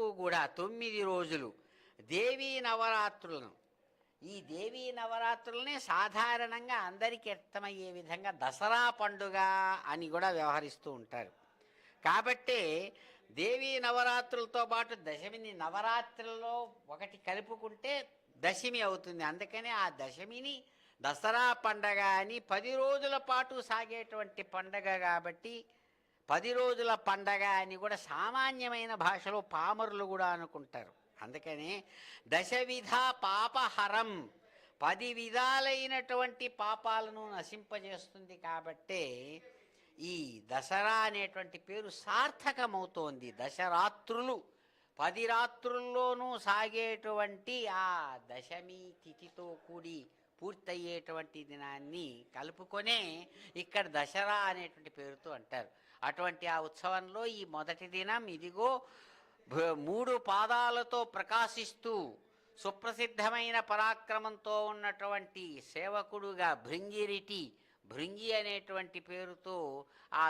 వరకు కూడా తొమ్మిది రోజులు దేవీ నవరాత్రులను. ఈ దేవీ నవరాత్రులనే సాధారణంగా అందరికీ అర్థమయ్యే విధంగా దసరా పండుగ అని కూడా వ్యవహరిస్తూ ఉంటారు. కాబట్టే దేవీ నవరాత్రులతో పాటు దశమిని నవరాత్రుల్లో ఒకటి కలుపుకుంటే దశమి అవుతుంది. అందుకనే ఆ దశమిని దసరా పండగ అని పది రోజుల పాటు సాగేటువంటి పండగ కాబట్టి పది రోజుల పండగ అని కూడా సామాన్యమైన భాషలో పామరులు కూడా అనుకుంటారు. అందుకని దశవిధ పాపహరం పది విధాలైనటువంటి పాపాలను నశింపజేస్తుంది కాబట్టే ఈ దసరా అనేటువంటి పేరు సార్థకమవుతోంది. దశరాత్రులు పది రాత్రుల్లోనూ సాగేటువంటి ఆ దశమి తిథితో కూడి పూర్తయ్యేటువంటి దినాన్ని కలుపుకొనే ఇక్కడ దసరా అనేటువంటి పేరుతో అంటారు. అటువంటి ఆ ఉత్సవంలో ఈ మొదటి దినం ఇదిగో భ- మూడు పాదాలతో ప్రకాశిస్తూ సుప్రసిద్ధమైన పరాక్రమంతో ఉన్నటువంటి సేవకుడుగా భృంగిరిటి భృంగి అనేటువంటి పేరుతో ఆ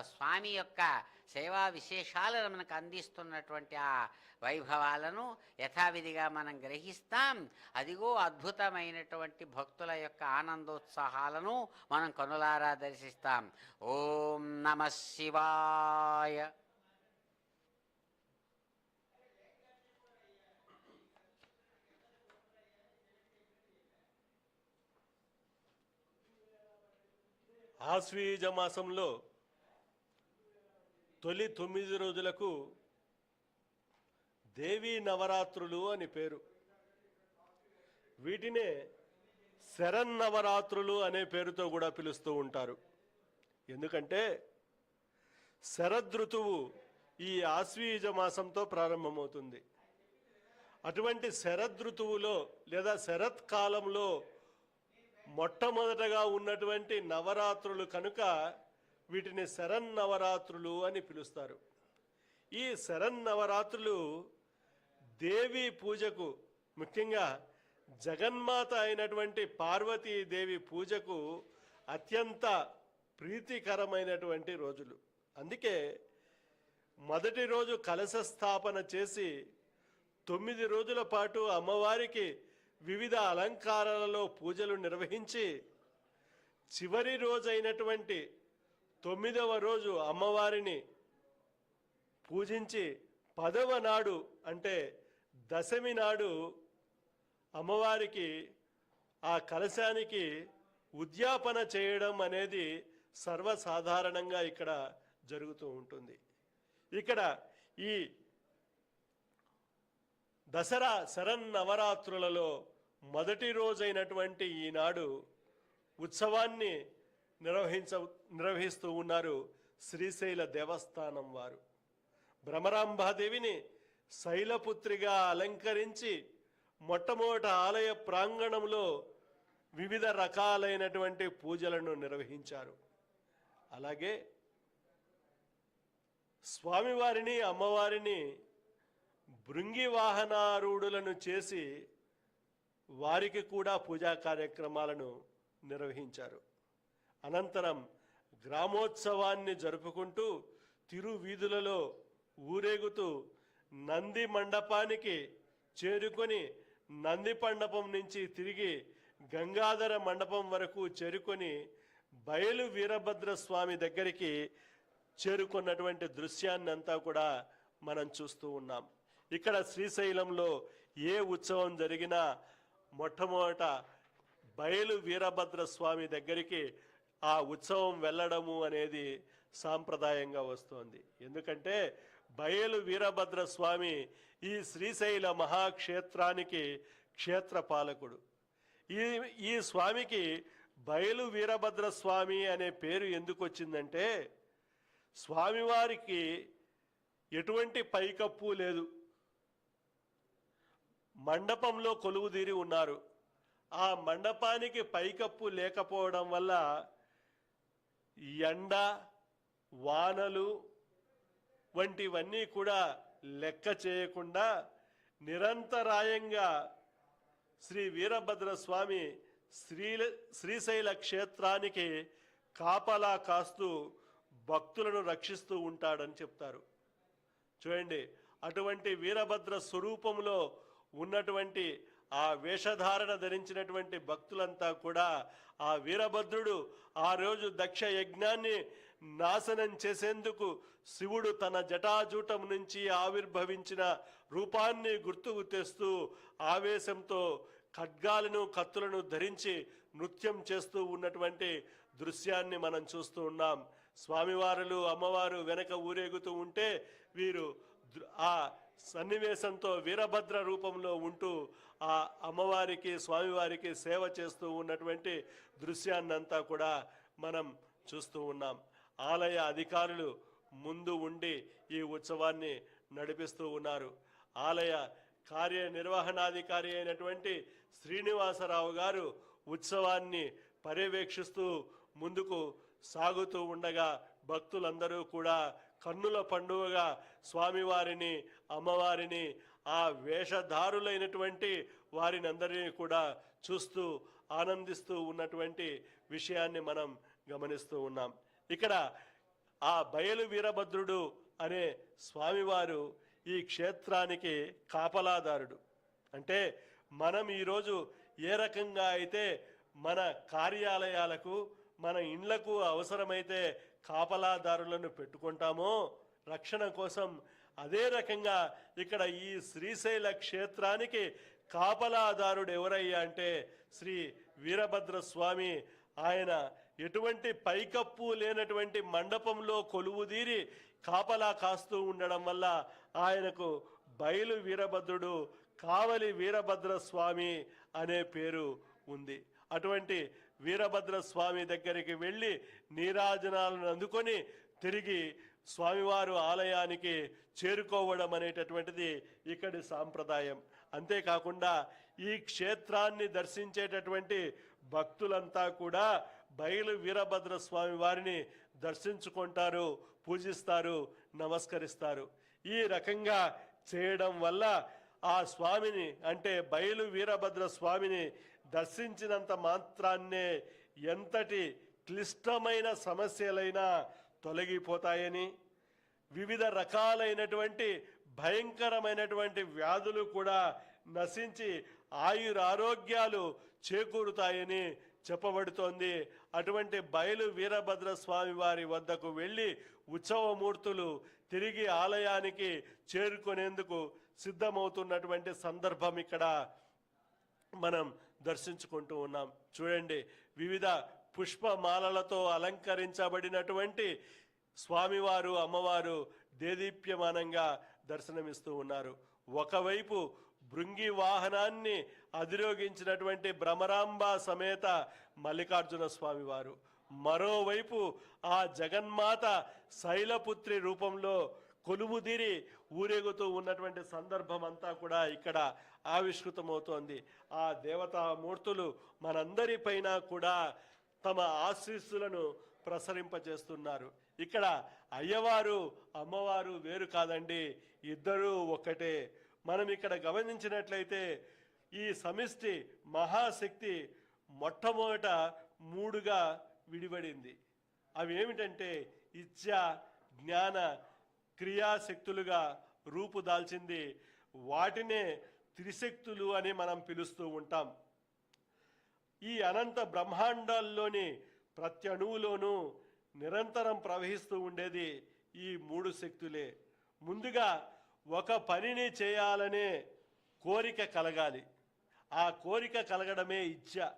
స్వామి యొక్క సేవా విశేషాలను మనకు అందిస్తున్నటువంటి ఆ వైభవాలను యథావిధిగా మనం గ్రహిస్తాం. అదిగో అద్భుతమైనటువంటి భక్తుల యొక్క ఆనందోత్సాహాలను మనం కనులారా దర్శిస్తాం. ఓం నమ శివాయ. ఆశ్వీజ మాసంలో తొలి తొమ్మిది రోజులకు దేవీ నవరాత్రులు అని పేరు. వీటినే శరన్నవరాత్రులు అనే పేరుతో కూడా పిలుస్తూ ఉంటారు. ఎందుకంటే శరదృతువు ఈ ఆశ్వీజ మాసంతో ప్రారంభమవుతుంది. అటువంటి శరదృతువులో లేదా శరత్కాలంలో మొట్టమొదటగా ఉన్నటువంటి నవరాత్రులు కనుక వీటిని శరన్నవరాత్రులు అని పిలుస్తారు. ఈ శరన్నవరాత్రులు దేవి పూజకు ముఖ్యంగా జగన్మాత అయినటువంటి పార్వతీదేవి పూజకు అత్యంత ప్రీతికరమైనటువంటి రోజులు. అందుకే మొదటి రోజు కలశ స్థాపన చేసి తొమ్మిది రోజుల పాటు అమ్మవారికి వివిధ అలంకారాలలో పూజలు నిర్వహించి చివరి రోజైనటువంటి తొమ్మిదవ రోజు అమ్మవారిని పూజించి పదవ నాడు అంటే దశమి నాడు అమ్మవారికి ఆ కలశానికి ఉద్యాపన చేయడం అనేది సర్వసాధారణంగా ఇక్కడ జరుగుతూ ఉంటుంది. ఇక్కడ ఈ దసరా శరన్నవరాత్రులలో మొదటి రోజైనటువంటి ఈనాడు ఉత్సవాన్ని నిర్వహించ నిర్వహిస్తూ ఉన్నారు శ్రీశైల దేవస్థానం వారు. భ్రమరాంబాదేవిని శైలపుత్రిగా అలంకరించి మొట్టమొదట ఆలయ ప్రాంగణంలో వివిధ రకాలైనటువంటి పూజలను నిర్వహించారు. అలాగే స్వామివారిని అమ్మవారిని భృంగి వాహనారూఢులను చేసి వారికి కూడా పూజా కార్యక్రమాలను నిర్వహించారు. అనంతరం గ్రామోత్సవాన్ని జరుపుకుంటూ తిరువీధులలో ఊరేగుతూ నంది మండపానికి చేరుకొని నంది మండపం నుంచి తిరిగి గంగాధర మండపం వరకు చేరుకొని బయలు వీరభద్ర స్వామి దగ్గరికి చేరుకున్నటువంటి దృశ్యాన్ని అంతా కూడా మనం చూస్తూ ఉన్నాం. ఇక్కడ శ్రీశైలంలో ఏ ఉత్సవం జరిగినా మొట్టమొదట బయలు వీరభద్ర స్వామి దగ్గరికి ఆ ఉత్సవం వెళ్ళడము అనేది సాంప్రదాయంగా వస్తోంది. ఎందుకంటే బయలు వీరభద్ర స్వామి ఈ శ్రీశైల మహాక్షేత్రానికి క్షేత్రపాలకుడు ఈ ఈ స్వామికి బయలు వీరభద్ర స్వామి అనే పేరు ఎందుకు వచ్చిందంటే స్వామివారికి ఎటువంటి పైకప్పు లేదు. మండపంలో కొలువుదీరి ఉన్నారు. ఆ మండపానికి పైకప్పు లేకపోవడం వల్ల ఎండ వానలు వంటివన్నీ కూడా లెక్క చేయకుండా నిరంతరాయంగా శ్రీ వీరభద్ర స్వామి శ్రీల శ్రీశైల క్షేత్రానికి కాపలా కాస్తూ భక్తులను రక్షిస్తూ ఉంటాడని చెప్తారు. చూడండి అటువంటి వీరభద్ర స్వరూపంలో ఉన్నటువంటి ఆ వేషధారణ ధరించినటువంటి భక్తులంతా కూడా ఆ వీరభద్రుడు ఆ రోజు దక్ష యజ్ఞాన్ని నాశనం చేసేందుకు శివుడు తన జటాజూటం నుంచి ఆవిర్భవించిన రూపాన్ని గుర్తుకు తెస్తూ ఆవేశంతో ఖడ్గాలను కత్తులను ధరించి నృత్యం చేస్తూ ఉన్నటువంటి దృశ్యాన్ని మనం చూస్తూ ఉన్నాం. స్వామివారులు అమ్మవారు వెనక ఊరేగుతూ ఉంటే వీరు ఆ సన్నివేశంతో వీరభద్ర రూపంలో ఉంటూ ఆ అమ్మవారికి స్వామివారికి సేవ చేస్తూ ఉన్నటువంటి దృశ్యాన్నంతా కూడా మనం చూస్తూ ఉన్నాం. ఆలయ అధికారులు ముందు ఉండి ఈ ఉత్సవాన్ని నడిపిస్తూ ఉన్నారు. ఆలయ కార్యనిర్వహణాధికారి అయినటువంటి శ్రీనివాసరావు గారు ఉత్సవాన్ని పర్యవేక్షిస్తూ ముందుకు సాగుతూ ఉండగా భక్తులందరూ కూడా కన్నుల పండుగగా స్వామివారిని అమ్మవారిని ఆ వేషధారులైనటువంటి వారిని అందరినీ కూడా చూస్తూ ఆనందిస్తూ ఉన్నటువంటి విషయాన్ని మనం గమనిస్తూ ఉన్నాం. ఇక్కడ ఆ బయలు వీరభద్రుడు అనే స్వామివారు ఈ క్షేత్రానికి కాపలాదారుడు. అంటే మనం ఈరోజు ఏ రకంగా అయితే మన కార్యాలయాలకు మన ఇండ్లకు అవసరమైతే కాపలాదారులను పెట్టుకుంటామో రక్షణ కోసం అదే రకంగా ఇక్కడ ఈ శ్రీశైల క్షేత్రానికి కాపలాదారుడు ఎవరయ్యా అంటే శ్రీ వీరభద్ర స్వామి ఆయన ఎటువంటి పైకప్పు లేనటువంటి మండపంలో కొలువుదీరి కాపలా కాస్తూ ఉండడం వల్ల ఆయనకు బయలు వీరభద్రుడు కావలి వీరభద్ర స్వామి అనే పేరు ఉంది. అటువంటి వీరభద్ర స్వామి దగ్గరికి వెళ్ళి నీరాజనాలను అందుకొని తిరిగి స్వామివారు ఆలయానికి చేరుకోవడం అనేటటువంటిది ఇక్కడి సాంప్రదాయం. అంతేకాకుండా ఈ క్షేత్రాన్ని దర్శించేటటువంటి భక్తులంతా కూడా బయలు వీరభద్ర స్వామి వారిని దర్శించుకుంటారు పూజిస్తారు నమస్కరిస్తారు. ఈ రకంగా చేయడం వల్ల ఆ స్వామిని అంటే బయలు వీరభద్ర స్వామిని దర్శించినంత మాత్రాన్నే ఎంతటి క్లిష్టమైన సమస్యలైనా తొలగిపోతాయని వివిధ రకాలైనటువంటి భయంకరమైనటువంటి వ్యాధులు కూడా నశించి ఆయురారోగ్యాలు చేకూరుతాయని చెప్పబడుతోంది. అటువంటి బయలు వీరభద్ర స్వామి వారి వద్దకు వెళ్ళి ఉత్సవమూర్తులు తిరిగి ఆలయానికి చేరుకునేందుకు సిద్ధమవుతున్నటువంటి సందర్భం ఇక్కడ మనం దర్శించుకుంటూ ఉన్నాం. చూడండి వివిధ పుష్పమాలలతో అలంకరించబడినటువంటి స్వామివారు అమ్మవారు దేదీప్యమానంగా దర్శనమిస్తూ ఉన్నారు. ఒకవైపు భృంగి వాహనాన్ని అధిరోగించినటువంటి భ్రమరాంబ సమేత మల్లికార్జున స్వామివారు. మరోవైపు ఆ జగన్మాత శైలపుత్రి రూపంలో కొలుముదిరి ఊరేగుతూ ఉన్నటువంటి సందర్భం అంతా కూడా ఇక్కడ ఆవిష్కృతమవుతోంది. ఆ దేవతామూర్తులు మనందరిపైన కూడా తమ ఆశీస్సులను ప్రసరింపజేస్తున్నారు. ఇక్కడ అయ్యవారు అమ్మవారు వేరు కాదండి ఇద్దరూ ఒక్కటే మనం ఇక్కడ గమనించినట్లయితే ఈ సమిష్టి మహాశక్తి మొట్టమొదట మూడుగా విడిపడింది అవి ఏమిటంటే ఇచ్చ జ్ఞాన క్రియాశక్తులుగా రూపుదాల్చింది వాటినే త్రిశక్తులు అని మనం పిలుస్తూ ఉంటాం. ఈ అనంత బ్రహ్మాండాల్లోని ప్రతి అణువులోనూ నిరంతరం ప్రవహిస్తూ ఉండేది ఈ మూడు శక్తులే. ముందుగా ఒక పనిని చేయాలనే కోరిక కలగాలి. ఆ కోరిక కలగడమే ఇచ్చ.